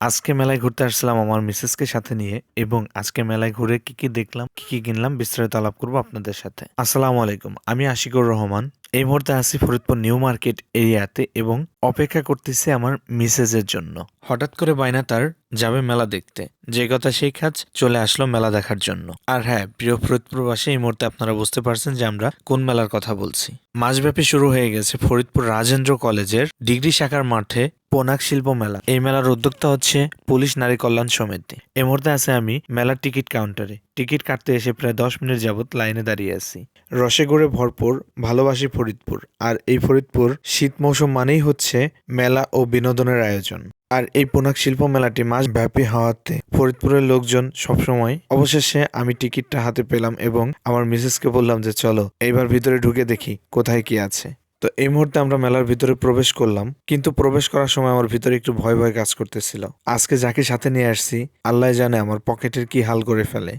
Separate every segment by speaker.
Speaker 1: আজকে মেলায় ঘুরতে আসছিলাম আমার মিসেসকে সাথে নিয়ে, এবং আজকে মেলায় ঘুরে কি কি দেখলাম, কি কি কিনলাম, বিস্তারিত আলাপ করব আপনাদের সাথে। আসসালামু আলাইকুম, আমি আশিকুর রহমান। এই মুহূর্তে আছি ফরিদপুর নিউ মার্কেট এরিয়াতে, এবং অপেক্ষা করতেছি আমার মিসেসের জন্য। হঠাৎ করে বায়না তার যাবে মেলা দেখতে। যে কথা সেই কাজ চলে আসলো মেলা দেখার জন্য। আর হ্যাঁ প্রিয় ফরিদপুরবাসী, এই মুহূর্তে আপনারা বুঝতে পারছেন যে আমরা কোন মেলার কথা বলছি। মাসব্যাপী শুরু হয়ে গেছে ফরিদপুর রাজেন্দ্র কলেজের ডিগ্রি শাখার মাঠে পোনাক শিল্প মেলা। এই মেলার উদ্যোক্তা হচ্ছে পুলিশ নারী কল্যাণ সমিতি। এই মুহূর্তে আছে আমি মেলার টিকিট কাউন্টারে। টিকিট কাটতে এসে প্রায় দশ মিনিট যাবৎ লাইনে দাঁড়িয়ে আছি। রসে গড়ে ভরপুর ভালোবাসি ফরিদপুর। আর এই ফরিদপুর শীত মৌসুম মানেই হচ্ছে মেলা ও বিনোদনের আয়োজন। আর এই পোনাক শিল্প মেলাটি মাস ব্যাপী হওয়াতে ফরিদপুরের লোকজন সবসময় অবশেষে আমি টিকিটটা হাতে পেলাম এবং আমার মিসেসকে বললাম যে, চলো, এইবার ভিতরে ঢুকে দেখি কোথায় কি আছে। তো এই মুহূর্তে আমরা মেলার ভিতরে প্রবেশ করলাম, কিন্তু প্রবেশ করার সময় আমার ভিতরে একটু ভয় ভয় কাজ করতেছিল। আজকে যাকে সাথে নিয়ে আসছি আল্লাহ জানে আমার পকেটের কি হাল করে ফেলে।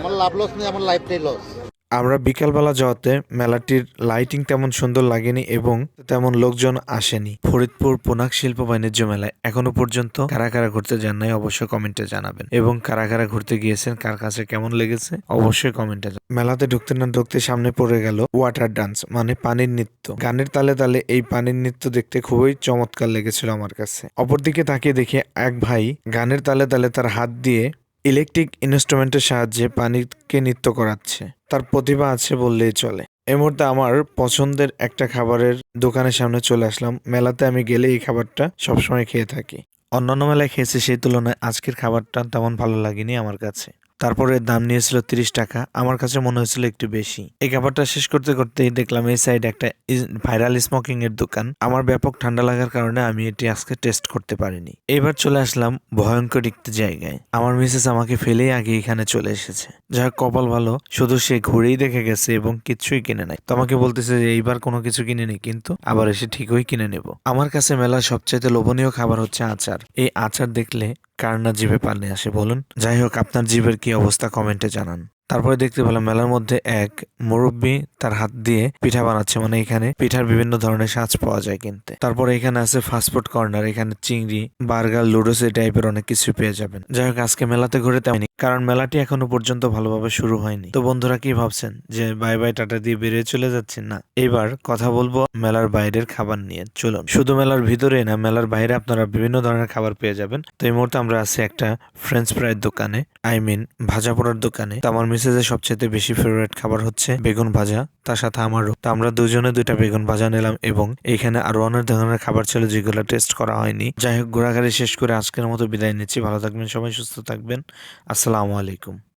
Speaker 2: আমার লাভ লস নেই আমার লাইফটাই লস
Speaker 1: আমরা বিকালবেলা যাওয়াতে মেলাটির লাইটিং তেমন সুন্দর লাগেনি এবং তেমন লোকজন আসেনি। ফরিদপুর পোনাক শিল্প বাণিজ্য মেলায় এখনও পর্যন্ত কারা কারা ঘুরতে যান নাই অবশ্যই কমেন্টে জানাবেন। এবং কারা কারা ঘুরতে গিয়েছেন, কার কাছে কেমন লেগেছে, অবশ্যই কমেন্টে মেলাতে ঢুকতে না ঢুকতে সামনে পড়ে গেল ওয়াটার ডান্স মানে পানির নৃত্য। গানের তালে তালে এই পানির নৃত্য দেখতে খুবই চমৎকার লেগেছিল আমার কাছে। অপরদিকে তাকিয়ে দেখে এক ভাই গানের তালে তালে তার হাত দিয়ে ইলেকট্রিক ইনস্ট্রুমেন্টের সাহায্যে পানিকে নৃত্য করাচ্ছে। তার প্রতিভা আছে বললেই চলে। এ মুহূর্তে আমার পছন্দের একটা খাবারের দোকানের সামনে চলে আসলাম। মেলাতে আমি গেলে এই খাবারটা সবসময় খেয়ে থাকি। অন্যান্য মেলায় খেয়েছি সেই তুলনায় আজকের খাবারটা তেমন ভালো লাগেনি আমার কাছে। তারপরে দাম নিয়েছিল তিরিশ টাকা। আমার কাছে মনে হয়েছিল একটু বেশি। এই খাবারটা শেষ করতে করতেই দেখলাম এই সাইডে একটা ভাইরাল স্মোকিং এর দোকান। আমার ব্যাপক ঠান্ডা লাগার কারণে আমি এটি আজকে টেস্ট করতে পারিনি। এবার চলে আসলাম ভয়ঙ্কর একটি জায়গায়। আমার মিসেস আমাকে ফেলেই আগে এখানে চলে এসেছে। যার কপাল ভালো, শুধু সে ঘুরেই দেখে গেছে এবং কিছুই কিনে নাই। তো আমাকে বলতেছে যে এইবার কোনো কিছু কিনে নি কিন্তু আবার এসে ঠিকই কিনে নেব। আমার কাছে মেলার সবচাইতে লোভনীয় খাবার হচ্ছে আচার। এই আচার দেখলে কার না জিভে পানি আসে বলুন। যাই হোক, আপনার জিভের কি অবস্থা কমেন্টে জানান। তারপরে দেখতে পেলাম মেলার মধ্যে এক মুরব্বী তার হাত দিয়ে পিঠা বানাচ্ছে মানে এখানে পিঠার বিভিন্ন ধরনের সাজ পাওয়া যায় কিনতে। তারপরে এখানে আছে ফাস্টফুড কর্নার এখানে চিংড়ি, বার্গার, লুডোস, এই টাইপের অনেক কিছু পেয়ে যাবেন। যাই হোক, আজকে মেলাতে ঘুরে তেমনি কারণ মেলাটি এখনও পর্যন্ত ভালোভাবে শুরু হয়নি। তো বন্ধুরা কি ভাবছেন? যে বাই বাই টাটা দিয়ে বেরিয়ে চলে যাচ্ছেন? না, এবার কথা বলব মেলার বাইরের খাবার নিয়ে। চলুন, শুধু মেলার ভিতরে না, মেলার বাইরে আপনারা বিভিন্ন ধরনের খাবার পেয়ে যাবেন। তো এই মুহূর্তে আমরা আছি একটা ফ্রেঞ্চ ফ্রাইয়ের দোকানে আই মিন ভাজা পোড়ার দোকানে। তো আমার মিসেজের সবচেয়ে বেশি ফেভারিট খাবার হচ্ছে বেগুন ভাজা, তার সাথে আমারও। তো আমরা দুজনে দুইটা বেগুন ভাজা নিলাম এবং এখানে আরও অনেক ধরনের খাবার ছিল যেগুলো টেস্ট করা হয়নি। যাই হোক, ঘোরাঘুরি শেষ করে আজকের মতো বিদায় নিচ্ছি। ভালো থাকবেন সবাই, সুস্থ থাকবেন। আসসালামু আলাইকুম।